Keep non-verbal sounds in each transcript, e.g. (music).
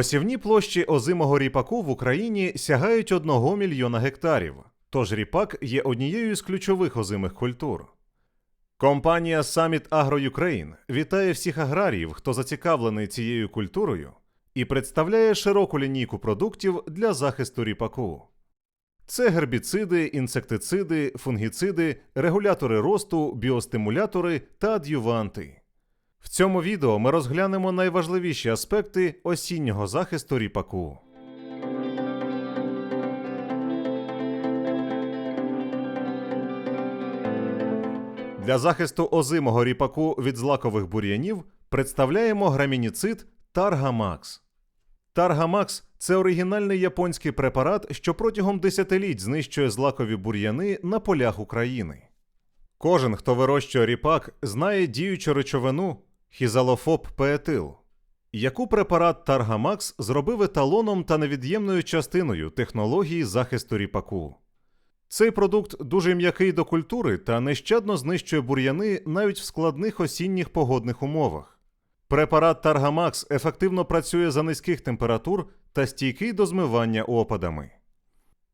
Посівні площі озимого ріпаку в Україні сягають 1 мільйона гектарів, тож ріпак є однією з ключових озимих культур. Компанія Summit Agro Ukraine вітає всіх аграріїв, хто зацікавлений цією культурою, і представляє широку лінійку продуктів для захисту ріпаку. Це гербіциди, інсектициди, фунгіциди, регулятори росту, біостимулятори та ад'юванти. В цьому відео ми розглянемо найважливіші аспекти осіннього захисту ріпаку. Для захисту озимого ріпаку від злакових бур'янів представляємо грамініцид Таргамакс. Таргамакс це оригінальний японський препарат, що протягом десятиліть знищує злакові бур'яни на полях України. Кожен, хто вирощує ріпак, знає діючу речовину хізалофоб пеетил, яку препарат Таргамакс зробив еталоном та невід'ємною частиною технології захисту ріпаку. Цей продукт дуже м'який до культури та нещадно знищує бур'яни навіть в складних осінніх погодних умовах. Препарат Таргамакс ефективно працює за низьких температур та стійкий до змивання опадами.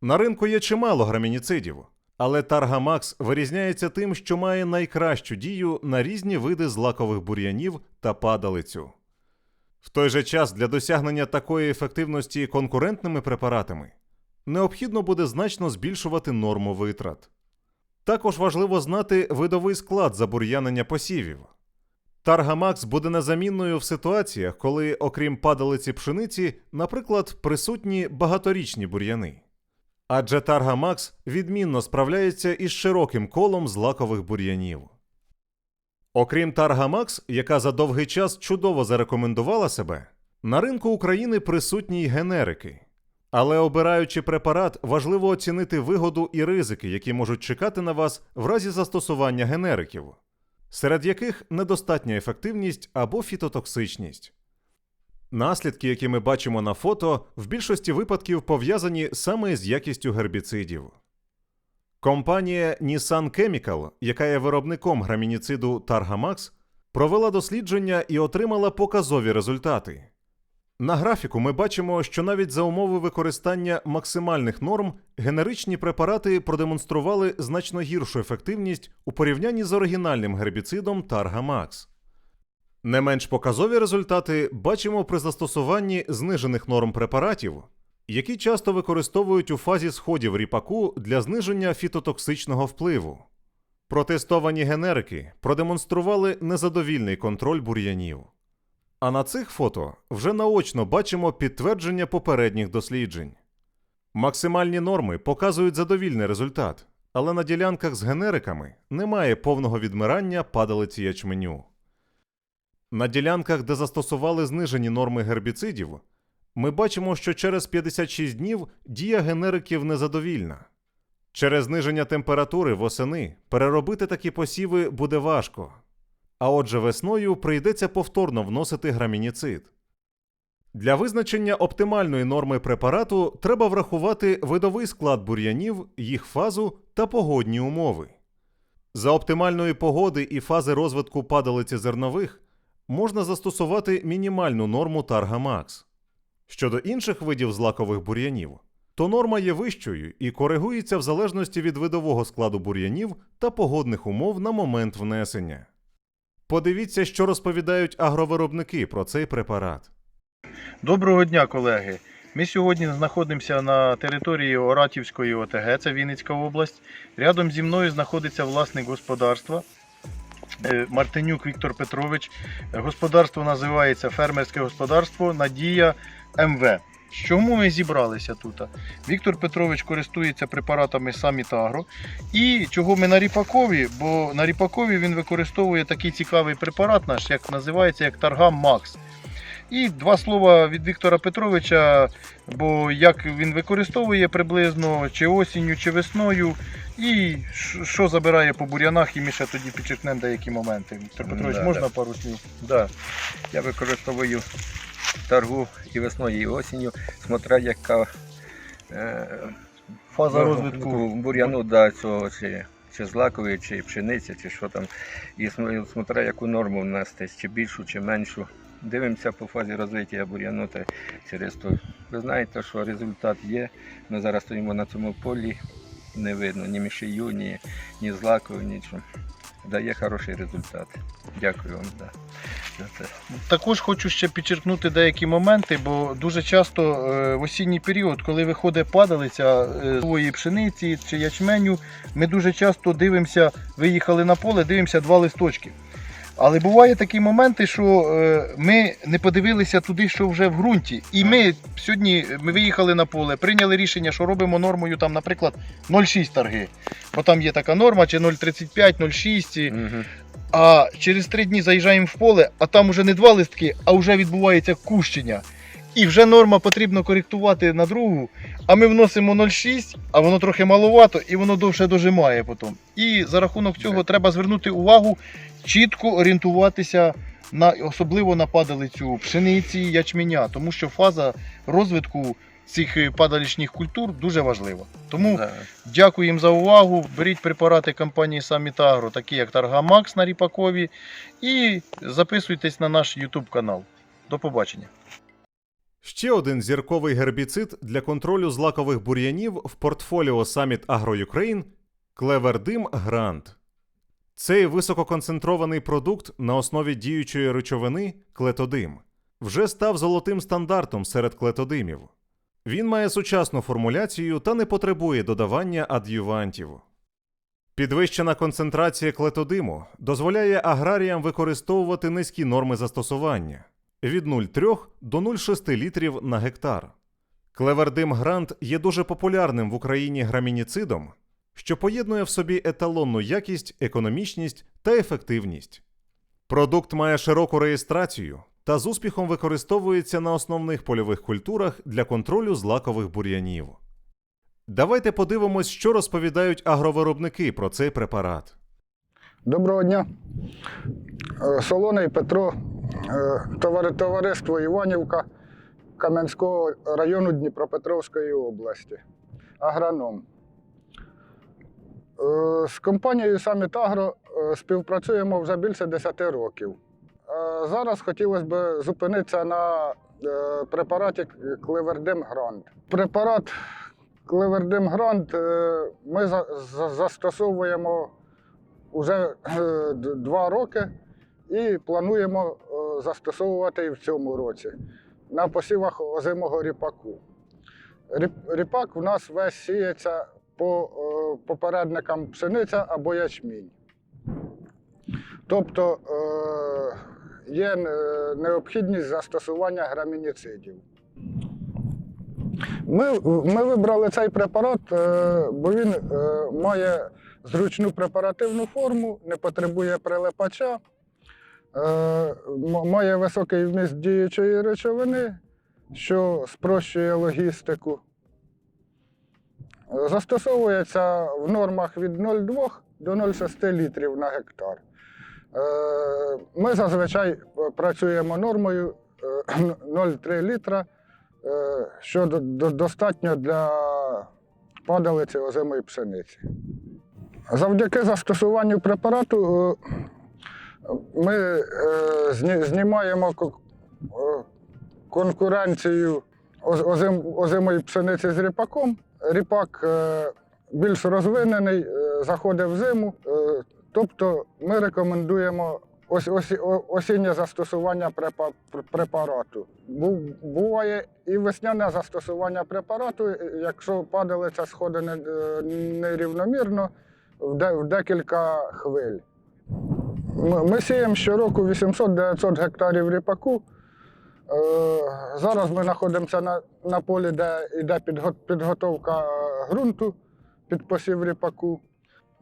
На ринку є чимало грамініцидів, але Таргамакс вирізняється тим, що має найкращу дію на різні види злакових бур'янів та падалицю. В той же час для досягнення такої ефективності конкурентними препаратами необхідно буде значно збільшувати норму витрат. Також важливо знати видовий склад забур'янення посівів. Таргамакс буде незамінною в ситуаціях, коли, окрім падалиці пшениці, наприклад, присутні багаторічні бур'яни. Адже Таргамакс відмінно справляється із широким колом злакових бур'янів. Окрім Таргамакс, яка за довгий час чудово зарекомендувала себе, на ринку України присутні й генерики. Але обираючи препарат, важливо оцінити вигоду і ризики, які можуть чекати на вас в разі застосування генериків, серед яких недостатня ефективність або фітотоксичність. Наслідки, які ми бачимо на фото, в більшості випадків пов'язані саме з якістю гербіцидів. Компанія Nissan Chemical, яка є виробником грамініциду Targamax, провела дослідження і отримала показові результати. На графіку ми бачимо, що навіть за умови використання максимальних норм генеричні препарати продемонстрували значно гіршу ефективність у порівнянні з оригінальним гербіцидом Targamax. Не менш показові результати бачимо при застосуванні знижених норм препаратів, які часто використовують у фазі сходів ріпаку для зниження фітотоксичного впливу. Протестовані генерики продемонстрували незадовільний контроль бур'янів. А на цих фото вже наочно бачимо підтвердження попередніх досліджень. Максимальні норми показують задовільний результат, але на ділянках з генериками немає повного відмирання падалиці ячменю. На ділянках, де застосували знижені норми гербіцидів, ми бачимо, що через 56 днів дія генериків незадовільна. Через зниження температури восени переробити такі посіви буде важко. А отже, весною прийдеться повторно вносити грамініцид. Для визначення оптимальної норми препарату треба врахувати видовий склад бур'янів, їх фазу та погодні умови. За оптимальної погоди і фази розвитку падалиці зернових можна застосувати мінімальну норму Таргамакс. Щодо інших видів злакових бур'янів, то норма є вищою і коригується в залежності від видового складу бур'янів та погодних умов на момент внесення. Подивіться, що розповідають агровиробники про цей препарат. Доброго дня, колеги. Ми сьогодні знаходимося на території Оратівської ОТГ, це Вінницька область. Рядом зі мною знаходиться власник господарства Мартинюк Віктор Петрович. Господарство називається фермерське господарство Надія МВ. Чому ми зібралися тут? Віктор Петрович користується препаратами Самітагро. І чого ми на ріпакові? Бо на ріпакові він використовує такий цікавий препарат наш, як називається як Таргам Макс. І два слова від Віктора Петровича, бо як він використовує приблизно чи осінню, чи весною, і що забирає по бур'янах, і ми ще тоді підчеркнемо деякі моменти. Віктор Петрович, Да, можна да. пару слів? Да. Я використовую торгу і весною, і осінню, смотря яка е, Фаза розвитку. ну, бур'яну, да, цього, чи, чи злакової, чи пшениці, чи що там. І смотря яку норму внести, чи більшу, чи меншу. Дивимося по фазі розвиття бур'яну та через то. Ви знаєте, що результат є. Ми зараз стоїмо на цьому полі, не видно ні мішію, ні, ні злаків, нічого. Дає хороший результат. Дякую вам за, за це. Також хочу ще підчеркнути деякі моменти, бо дуже часто е, в осінній період, коли виходить падалиця е, своєї пшениці чи ячменю, ми дуже часто дивимося, виїхали на поле, дивимося два листочки. Але буває такі моменти, що е, ми не подивилися туди, що вже в ґрунті. І ми сьогодні ми виїхали на поле, прийняли рішення, що робимо нормою, там, наприклад, 0,6 торги. Бо там є така норма, чи 0,35, 0,6. Угу. А через три дні заїжджаємо в поле, а там вже не два листки, а вже відбувається кущення. І вже норма потрібно коректувати на другу. А ми вносимо 0,6, а воно трохи маловато, і воно довше дожимає потім. І за рахунок цього треба звернути увагу, чітко орієнтуватися на особливо на падалицю пшениці, ячменя, тому що фаза розвитку цих е, падалічних культур дуже важлива. Тому Да. Дякую їм за увагу. Беріть препарати компанії Agro, такі як Таргамакс на Ріпакові, і записуйтесь на наш YouTube канал. До побачення. Ще один зірковий гербіцид для контролю злакових бур'янів в портфоліо Summit Agro Ukraine – Клевердим Грант. Цей висококонцентрований продукт на основі діючої речовини клетодим вже став золотим стандартом серед клетодимів. Він має сучасну формуляцію та не потребує додавання ад'ювантів. Підвищена концентрація клетодиму дозволяє аграріям використовувати низькі норми застосування від 0,3 до 0,6 літрів на гектар. Клевердим Грант є дуже популярним в Україні грамініцидом, що поєднує в собі еталонну якість, економічність та ефективність. Продукт має широку реєстрацію та з успіхом використовується на основних польових культурах для контролю злакових бур'янів. Давайте подивимось, що розповідають агровиробники про цей препарат. Доброго дня. Е, Солоний Петро, товариство Іванівка Кам'янського району Дніпропетровської області. Агроном. Е, З компанією Summit Agro е, співпрацюємо вже більше 10 років. Е, Зараз хотілося б зупинитися на е, препараті Клевердим Грант. Препарат Клевердим Грант е, ми за- за- застосовуємо вже е, два роки і плануємо е, застосовувати і в цьому році на посівах озимого ріпаку. Ріпак у нас весь сіється по е, попередникам пшениця або ячмінь. Тобто е, є необхідність застосування грамініцидів. Ми, ми вибрали цей препарат, бо він має зручну препаративну форму, не потребує прилипача, має високий вміст діючої речовини, що спрощує логістику. Е, Застосовується в нормах від 0,2 до 0,6 літрів на гектар. Е, Ми зазвичай е, працюємо нормою е, (clears throat) 0,3 літра, е, що до- до- достатньо для падалиці озимої пшениці. Завдяки застосуванню препарату е, ми е, знімаємо е, конкуренцію озим- озимої пшениці з ріпаком. Ріпак е, більш розвинений, е, заходить в зиму. е, Тобто ми рекомендуємо ось, ось, осіннє застосування препа- препарату. Буває і весняне застосування препарату, якщо падалиця сходить е, нерівномірно в декілька хвиль. Ми, сіємо щороку 800-900 гектарів ріпаку. Е, зараз ми знаходимося на, на полі, де йде підго- підготовка ґрунту під посів ріпаку.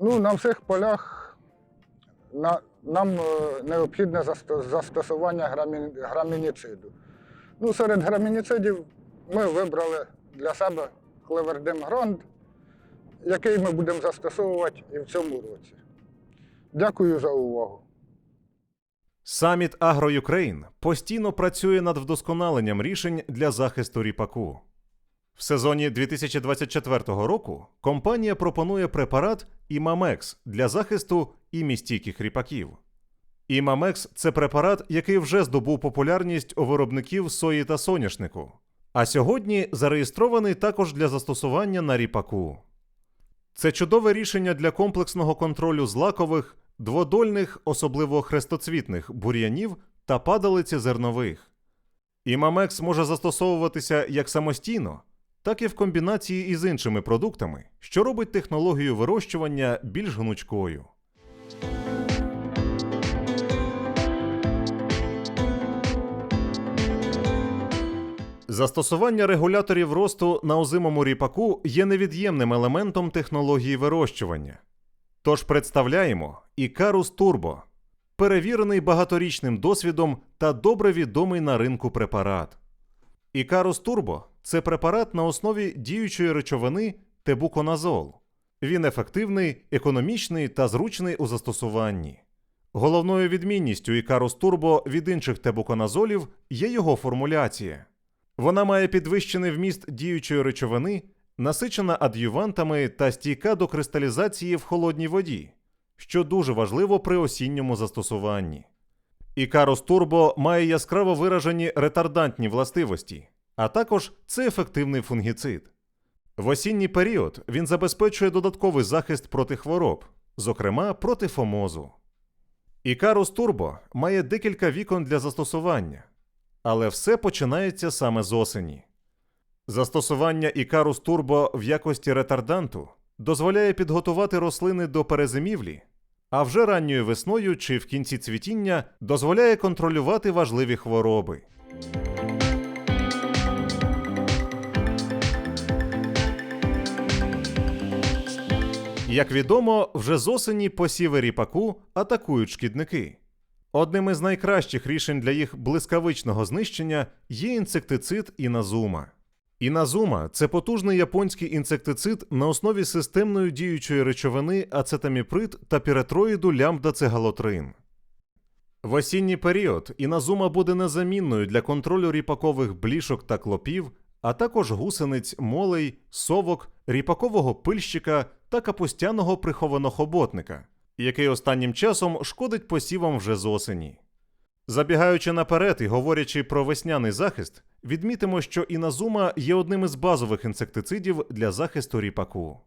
Ну, на всіх полях на, нам е, необхідне застосування грамі, грамініциду. Ну, серед грамініцидів ми вибрали для себе Клевердим Гранд, який ми будемо застосовувати і в цьому році. Дякую за увагу. Саміт Ukraine постійно працює над вдосконаленням рішень для захисту ріпаку. В сезоні 2024 року компанія пропонує препарат Імамекс для захисту імістійких ріпаків. Імамекс це препарат, який вже здобув популярність у виробників сої та соняшнику. А сьогодні зареєстрований також для застосування на ріпаку. Це чудове рішення для комплексного контролю злакових, дводольних, особливо хрестоцвітних бур'янів та падалиці зернових. Імамекс може застосовуватися як самостійно, так і в комбінації із іншими продуктами, що робить технологію вирощування більш гнучкою. Застосування регуляторів росту на озимому ріпаку є невід'ємним елементом технології вирощування. Тож представляємо Ікарус Турбо перевірений багаторічним досвідом та добре відомий на ринку препарат. Ікарус Турбо це препарат на основі діючої речовини тебуконазол. Він ефективний, економічний та зручний у застосуванні. Головною відмінністю Ікарус Турбо від інших тебуконазолів є його формуляція. Вона має підвищений вміст діючої речовини, насичена ад'ювантами та стійка до кристалізації в холодній воді, що дуже важливо при осінньому застосуванні. Ікарус Турбо має яскраво виражені ретардантні властивості, а також це ефективний фунгіцид. В осінній період він забезпечує додатковий захист проти хвороб, зокрема проти фомозу. Ікарус Турбо має декілька вікон для застосування, але все починається саме з осені. Застосування Ікарус Турбо в якості ретарданту дозволяє підготувати рослини до перезимівлі, а вже ранньою весною чи в кінці цвітіння дозволяє контролювати важливі хвороби. Як відомо, вже з осені посіви ріпаку атакують шкідники. Одним із найкращих рішень для їх блискавичного знищення є інсектицид іназума. Іназума це потужний японський інсектицид на основі системної діючої речовини ацетаміприд та піретроїду лямбдацегалотрин. В осінній період іназума буде незамінною для контролю ріпакових блішок та клопів, а також гусениць, молей, совок, ріпакового пильщика та капустяного прихованохоботника, який останнім часом шкодить посівам вже з осені. Забігаючи наперед і говорячи про весняний захист, відмітимо, що іназума є одним із базових інсектицидів для захисту ріпаку.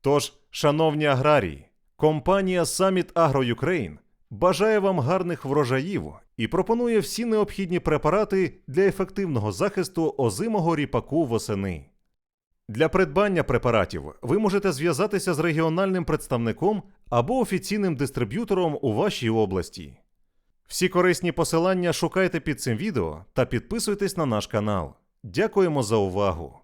Тож, шановні аграрії, компанія Summit Agro Ukraine бажає вам гарних врожаїв і пропонує всі необхідні препарати для ефективного захисту озимого ріпаку восени. Для придбання препаратів ви можете зв'язатися з регіональним представником або офіційним дистриб'ютором у вашій області. Всі корисні посилання шукайте під цим відео та підписуйтесь на наш канал. Дякуємо за увагу!